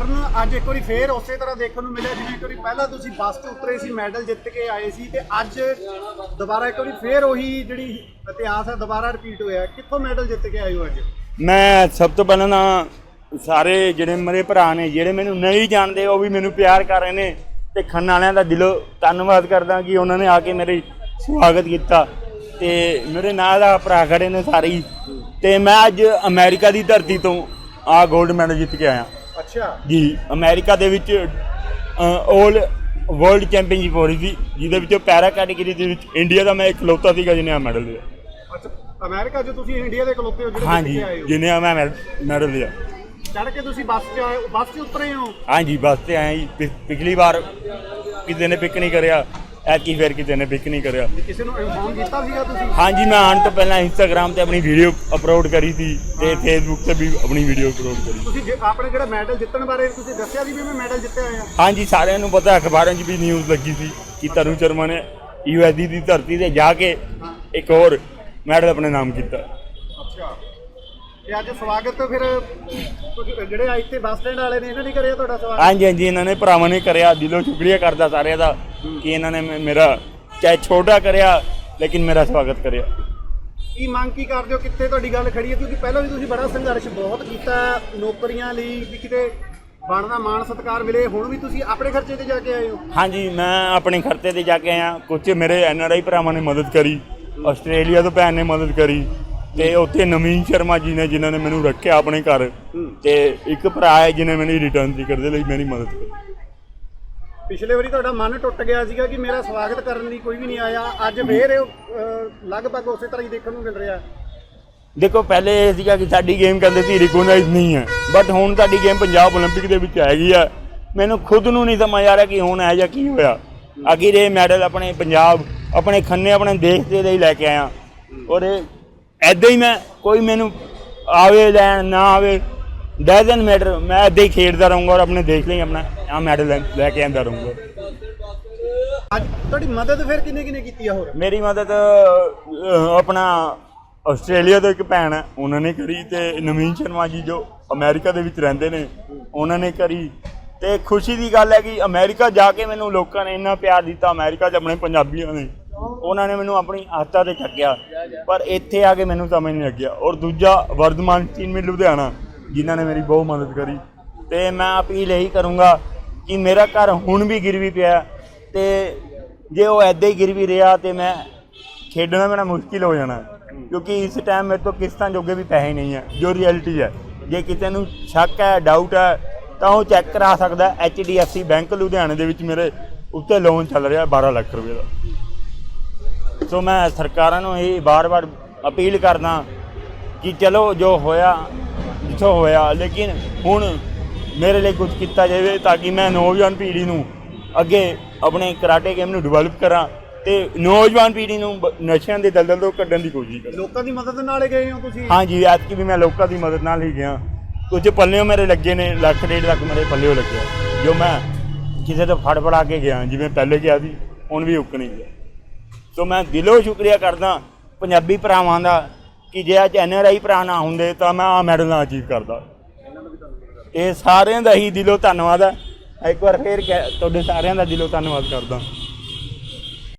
ਕਰਨ ਅੱਜ ਇੱਕ ਵਾਰੀ ਫੇਰ ਉਸੇ ਤਰ੍ਹਾਂ ਦੇਖਣ ਨੂੰ ਮਿਲਿਆ, ਜਿਵੇਂ ਇੱਕ ਵਾਰੀ ਪਹਿਲਾਂ ਤੁਸੀਂ ਬੱਸ 'ਚ ਉਤਰੇ ਸੀ, ਮੈਡਲ ਜਿੱਤ ਕੇ ਆਏ ਸੀ ਤੇ ਅੱਜ ਦੁਬਾਰਾ ਇੱਕ ਵਾਰੀ ਫੇਰ ਉਹੀ ਜਿਹੜੀ ਇਤਿਹਾਸ ਹੈ ਦੁਬਾਰਾ ਰਿਪੀਟ ਹੋਇਆ। ਕਿੱਥੋਂ ਮੈਡਲ ਜਿੱਤ ਕੇ ਆਏ ਹੋ ਅੱਜ? ਮੈਂ ਸਭ ਤੋਂ ਪਹਿਲਾਂ ਤਾਂ ਸਾਰੇ ਜਿਹੜੇ ਮੇਰੇ ਭਰਾ ਨੇ, ਜਿਹੜੇ ਮੈਨੂੰ ਨਹੀਂ ਜਾਣਦੇ, ਉਹ ਵੀ ਮੈਨੂੰ ਪਿਆਰ ਕਰ ਰਹੇ ਨੇ ਤੇ ਖੰਨ ਵਾਲਿਆਂ ਦਾ ਦਿਲੋਂ ਧੰਨਵਾਦ ਕਰਦਾ ਕਿ ਉਹਨਾਂ ਨੇ ਆ ਕੇ ਮੇਰੇ ਸਵਾਗਤ ਕੀਤਾ ਤੇ ਮੇਰੇ ਨਾਲ ਦਾ ਭਰਾ ਖੜੇ ਨੇ ਸਾਰੇ ਹੀ। ਤੇ ਮੈਂ ਅੱਜ ਅਮਰੀਕਾ ਦੀ ਧਰਤੀ ਤੋਂ ਆ 골ਡ ਮੈਡਲ ਜਿੱਤ ਕੇ ਆਇਆ। ਅੱਛਾ। ਜੀ ਅਮਰੀਕਾ ਦੇ ਵਿੱਚ 올 ਵਰਲਡ ਚੈਂਪੀਅਨਸ਼ਿਪ ਹੋ ਰਹੀ ਸੀ ਜਿਹਦੇ ਵਿੱਚ ਪੈਰਾ ਕੈਟਾਗਰੀ ਦੇ ਵਿੱਚ ਇੰਡੀਆ ਦਾ ਮੈਂ ਇਕਲੌਤਾ ਸੀਗਾ ਜਿਹਨੇ ਆ ਮੈਡਲ ਲਿਆ। ਅੱਛਾ ਅਮਰੀਕਾ 'ਚ ਤੁਸੀਂ ਇੰਡੀਆ ਦੇ ਖਲੋਤੇ ਹੋ ਜਿਹੜੇ ਹਾਂਜੀ ਕੇ ਆਏ ਹੋ। ਜਿਹਨੇ ਆ ਮੈਂ ਮੈਡਲ ਲਿਆ। ਚੜ ਕੇ ਤੁਸੀਂ ਬੱਸ 'ਚ ਆਏ ਬੱਸ 'ਚ ਉਤਰੇ ਹੋ? ਹਾਂਜੀ ਬੱਸ ਤੇ ਆਏ ਜੀ ਪਿਛਲੀ ਵਾਰ ਕਿਸੇ ਨੇ ਪਿਕ ਨਹੀਂ ਕਰਿਆ। ਐਤਕੀ ਫਿਰ ਕਿਸੇ ਨੇ ਪਿਕ ਨਹੀਂ ਕਰਿਆ। ਕਿਸੇ ਨੂੰ ਇਨਫੋਰਮ ਕੀਤਾ ਸੀਗਾ ਤੁਸੀਂ? ਹਾਂਜੀ ਮੈਂ ਆਉਣ ਤੋਂ ਪਹਿਲਾਂ ਇੰਸਟਾਗ੍ਰam ਤੇ ਆਪਣੀ ਵੀਡੀਓ ਅਪਲੋਡ ਕਰੀ ਸੀ ਤੇ ਫੇਸਬੁੱਕ ਤੇ ਵੀ ਆਪਣੀ ਵੀਡੀਓ ਅਪਲੋਡ ਕਰੀ। ਤੁਸੀਂ ਜੇ- ਆਪਣੇ ਜਿਹੜਾ ਮੈਡਲ ਜਿੱਤਣ ਬਾਰੇ ਤੁਸੀਂ ਦੱਸਿਆ ਸੀ ਵੀ ਮੈਂ ਮੈਡਲ ਜਿੱਤਿਆ ਹੋਇਆ? ਹਾਂਜੀ ਸਾਰਿਆਂ ਨੂੰ ਪਤਾ ਅਖਬਾਰਾਂ 'ਚ ਵੀ ਨਿਊਜ਼ ਲੱਗੀ ਸੀ ਕਿ ਤਰੁਣ ਸ਼ਰਮਾ ਨੇ ਯੂਐਸਡੀ ਦੀ ਧਰਤੀ ਤੇ ਜਾ ਕੇ ਇੱਕ ਹੋਰ ਮੈਡਲ ਆਪਣੇ ਨਾਮ ਕੀਤਾ। ਅੱਛਾ। ਤੇ ਅੱਜ ਸਵਾਗਤ ਫਿਰ ਕੁਝ- ਜਿਹੜੇ ਆ ਇੱਥੇ ਬੱਸ ਸਟੈਂਡ ਵਾਲੇ ਨੇ ਇਹਨਾਂ ਨੇ ਕਰਿਆ ਤੁਹਾਡਾ ਸਵਾਗਤ? ਹਾਂਜੀ ਹਾਂਜੀ ਇਹਨਾਂ ਨੇ ਭਰਾਵਾਂ ਨੇ ਕਰਿਆ ਦਿਲੋਂ ਸ਼ੁਕਰੀਆ ਕਰਦਾ ਸਾਰਿਆਂ ਦਾ ਕਿ ਇਹਨਾਂ ਨੇ ਮੇ- ਮੇਰਾ ਚਾਹੇ ਛੋਟਾ ਕਰਿਆ ਲੇਕਿਨ ਮੇਰਾ ਸਵਾਗਤ ਕਰਿਆ। ਕੀ ਮੰਗ ਕੀ ਕਰਦੇ ਹੋ? ਕਿੱਥੇ ਤੁਹਾਡੀ ਗੱਲ ਖੜੀ ਹੈ? ਕਿਉਂਕਿ ਪਹਿਲਾਂ ਵੀ ਤੁਸੀਂ ਬੜਾ ਸੰਘਰਸ਼ ਬਹੁਤ ਕੀਤਾ ਨੌਕਰੀਆਂ ਲਈ ਵੀ ਕਿਤੇ ਬਣਦਾ ਮਾਣ ਸਤਿਕਾਰ ਮਿਲੇ ਹੁਣ ਵੀ ਤੁਸੀਂ ਆਪਣੇ ਖਰਚੇ ਤੇ ਜਾ ਕੇ ਆਏ ਹੋ? ਹਾਂਜੀ ਮੈਂ ਆਪਣੇ ਖਰਚੇ ਤੇ ਜਾ ਕੇ ਆਇਆ। ਕੁਝ ਮੇਰੇ ਐਨਆਰਆਈ ਭਰਾਵਾਂ ਨੇ ਮਦਦ ਕਰੀ ਆਸਟ੍ਰੇਲੀਆ ਤੋਂ ਭੈਣ ਨੇ ਮਦਦ ਕਰੀ ਤੇ ਉੱਥੇ ਨਵੀਨ ਸ਼ਰਮਾ ਜੀ ਨੇ ਜਿਨ੍ਹਾਂ ਨੇ ਮੈਨੂੰ ਰੱਖਿਆ ਆਪਣੇ ਘਰ ਤੇ ਇੱਕ ਭਰਾ ਹੈ ਜਿਨੇ ਮੇਰੀ ਰਿਟਰਨ ਟਿਕਟ ਦੇ ਲਈ ਮੇਰੀ ਮਦਦ ਕੀਤੀ ਪਿਛਲੇ ਵਾਰੀ ਤੁਹਾਡਾ ਮਨ ਟੁੱਟ ਗਿਆ ਸੀਗਾ ਕਿ ਮੇਰਾ ਸਵਾਗਤ ਕਰਨ ਲਈ ਕੋਈ ਵੀ ਨਹੀਂ ਆਇਆ ਅੱਜ ਫੇਰ ਇਹ, ਅਹ, ਲਗਭਗ ਉਸੇ ਤਰ੍ਹਾਂ ਹੀ ਦੇਖਣ ਨੂੰ ਮਿਲ ਰਿਹਾ ਦੇਖੋ ਪਹਿਲੇ ਇਹ ਸੀਗਾ ਕਿ ਸਾਡੀ ਗੇਮ ਕਹਿੰਦੇ ਸੀ ਰਿਕੋਗਨਾਈਜ਼ ਨਹੀਂ ਹੈ ਬਟ ਹੁਣ ਸਾਡੀ ਗੇਮ ਪੰਜਾਬ 올림픽 ਦੇ ਵਿੱਚ ਹੈਗੀ ਆ ਮੈਨੂੰ ਖੁਦ ਨੂੰ ਨਹੀਂ ਸਮਝ ਆ ਰਿਹਾ ਕਿ ਹੁਣ ਇਹ ਜਾਂ ਕੀ ਹੋਇਆ ਅਗਰ ਇਹ ਮੈਡਲ ਆਪਣੇ ਪੰਜਾਬ ਆਪਣੇ ਖੰਨੇ ਆਪਣੇ ਦੇਸ਼ ਦੇ ਲਈ ਲੈ ਕੇ ਆਇਆ ਔਰ ਐਦਾਂ ਹੀ ਮੈਂ ਕੋਈ ਮੈਨੂੰ ਆਵੇ ਲੈਣ ਨਾ ਆਵੇ ਡਜ਼ਨ ਮੈਟਰ ਮੈਂ ਐਦਾਂ ਹੀ ਖੇਡਦਾ ਰਹੂੰਗਾ ਔਰ ਆਪਣੇ ਦੇਸ਼ ਲਈ ਆਪਣਾ ਆ ਮੈਡਲ ਲੈ- ਕੇ ਆਉਂਦਾ ਰਹੂੰਗਾ। ਅੱਜ ਤੁਹਾਡੀ ਮਦਦ ਫਿਰ ਕਿਨੇ ਕਿਨੇ ਕੀਤੀ ਆ ਹੋਰ? ਮੇਰੀ ਮਦਦ ਅਹ, ਆਪਣਾ ਆਸਟ੍ਰੇਲੀਆ ਤੋਂ ਇੱਕ ਭੈਣ ਹੈ ਉਹਨਾਂ ਨੇ ਕਰੀ ਤੇ ਨਵੀਨ ਸ਼ਰਮਾ ਜੀ ਜੋ ਅਮਰੀਕਾ ਦੇ ਵਿੱਚ ਰਹਿੰਦੇ ਨੇ ਉਹਨਾਂ ਨੇ ਕਰੀ। ਤੇ ਖੁਸ਼ੀ ਦੀ ਗੱਲ ਹੈ ਕਿ ਅਮਰੀਕਾ ਜਾ ਕੇ ਮੈਨੂੰ ਲੋਕਾਂ ਨੇ ਇੰਨਾ ਪਿਆਰ ਦਿੱਤਾ ਅਮਰੀਕਾ 'ਚ ਆਪਣੇ ਪੰਜਾਬੀਆਂ ਨੇ। ਉਹਨਾਂ ਨੇ ਮੈਨੂੰ ਆਪਣੀ ਆਸਥਾ ਤੇ ਚੱਕਿਆ। ਪਰ ਇੱਥੇ ਆ ਕੇ ਮੈਨੂੰ ਸਮਝ ਨਹੀਂ ਲੱਗਿਆ। ਔਰ ਦੂਜਾ, ਵਰਧਮਾਨ ਚੀਨ ਮੇ ਲੁਧਿਆਣਾ, ਜਿਨ੍ਹਾਂ ਨੇ ਮੇਰੀ ਬਹੁਤ ਮਦਦ ਕਰੀ। ਤੇ ਮੈਂ ਅਪੀਲ ਇਹੀ ਕਰੂੰਗਾ ਕਿ ਮੇਰਾ ਘਰ ਹੁਣ ਵੀ ਗਿਰਵੀ ਪਿਆ ਤੇ ਜੇ ਉਹ ਐਦਾਂ ਹੀ ਗਿਰਵੀ ਰਿਹਾ ਤੇ ਮੈਂ ਖੇਡਣਾ ਮੇਰਾ ਮੁਸ਼ਕਿਲ ਹੋ ਜਾਣਾ। ਕਿਉਂਕਿ ਇਸ ਟਾਈਮ ਮੇਰੇ ਤੋਂ ਕਿਸ਼ਤਾਂ ਜੋਗੇ ਵੀ ਪੈਸੇ ਨਹੀਂ ਹੈ, ਜੋ ਰਿਐਲਿਟੀ ਹੈ। ਜੇ ਕਿਸੇ ਨੂੰ ਸ਼ੱਕ ਹੈ ਡਾਊਟ ਹੈ, ਤਾਂ ਉਹ ਚੈੱਕ ਕਰਾ ਸਕਦਾ HDFC ਬੈਂਕ ਲੁਧਿਆਣੇ ਦੇ ਵਿੱਚ ਮੇਰੇ ਉੱਤੇ ਲੋਨ ਚੱਲ ਰਿਹਾ 12 ਲੱਖ ਰੁਪਏ ਦਾ। ਸੋ ਮੈਂ ਸਰਕਾਰਾਂ ਨੂੰ ਇਹ ਬਾਰ-ਬਾਰ ਅਪੀਲ ਕਰਦਾ ਕਿ ਚਲੋ ਜੋ ਹੋਇਆ ਜਿੱਥੋਂ ਹੋਇਆ ਲੇਕਿਨ ਹੁਣ ਮੇਰੇ ਲਈ ਕੁਝ ਕੀਤਾ ਜਾਵੇ ਤਾਂ ਕਿ ਮੈਂ ਨੌਜਵਾਨ ਪੀੜ੍ਹੀ ਨੂੰ ਅੱਗੇ ਆਪਣੇ ਕਰਾਟੇ ਗੇਮ ਨੂੰ ਡਿਵੈਲਪ ਕਰਾਂ ਤੇ ਨੌਜਵਾਨ ਪੀੜ੍ਹੀ ਨੂੰ ਨਸ਼ਿਆਂ ਦੇ ਦਲਦਲ ਤੋਂ ਕੱਢਣ ਦੀ ਕੋਸ਼ਿਸ਼ ਕਰਾਂ। ਲੋਕਾਂ ਦੀ ਮਦਦ ਨਾਲ ਗਏ ਹੋ ਤੁਸੀਂ? ਹਾਂਜੀ ਐਤਕੀ ਵੀ ਮੈਂ ਲੋਕਾਂ ਦੀ ਮਦਦ ਨਾਲ ਹੀ ਗਿਆ। ਕੁਝ ਪੱਲਿਓ ਮੇਰੇ ਲੱਗੇ ਨੇ ਲੱਖ ਡੇਢ ਲੱਖ ਮੇਰੇ ਪੱਲਿਓ ਲੱਗਿਆ ਜੋ ਮੈਂ ਕਿਸੇ ਤੋਂ ਫੜ ਫੜਾ ਕੇ ਗਿਆ ਜਿਵੇਂ ਪਹਿਲੇ ਗਿਆ ਸੀ ਹੁਣ ਵੀ ਉੱਕ ਨਹੀਂ ਗਿਆ। ਸੋ ਮੈਂ ਦਿਲੋਂ ਸ਼ੁਕਰੀਆ ਕਰਦਾ ਪੰਜਾਬੀ ਭਰਾਵਾਂ ਦਾ ਕਿ ਜੇ ਅੱਜ ਐਨਆਰਆਈ ਭਰਾ ਨਾ ਹੁੰਦੇ ਤਾਂ ਮੈਂ ਆ ਮੈਡਲ ਨਾ ਅਚੀਵ ਕਰਦਾ। ਇਹ ਸਾਰਿਆਂ ਦਾ ਹੀ ਦਿਲੋਂ ਧੰਨਵਾਦ ਹੈ। ਇੱਕ ਵਾਰ ਫੇਰ ਕਹਿ- ਤੁਹਾਡੇ ਸਾਰਿਆਂ ਦਾ ਦਿਲੋਂ ਧੰਨਵਾਦ ਕਰਦਾ।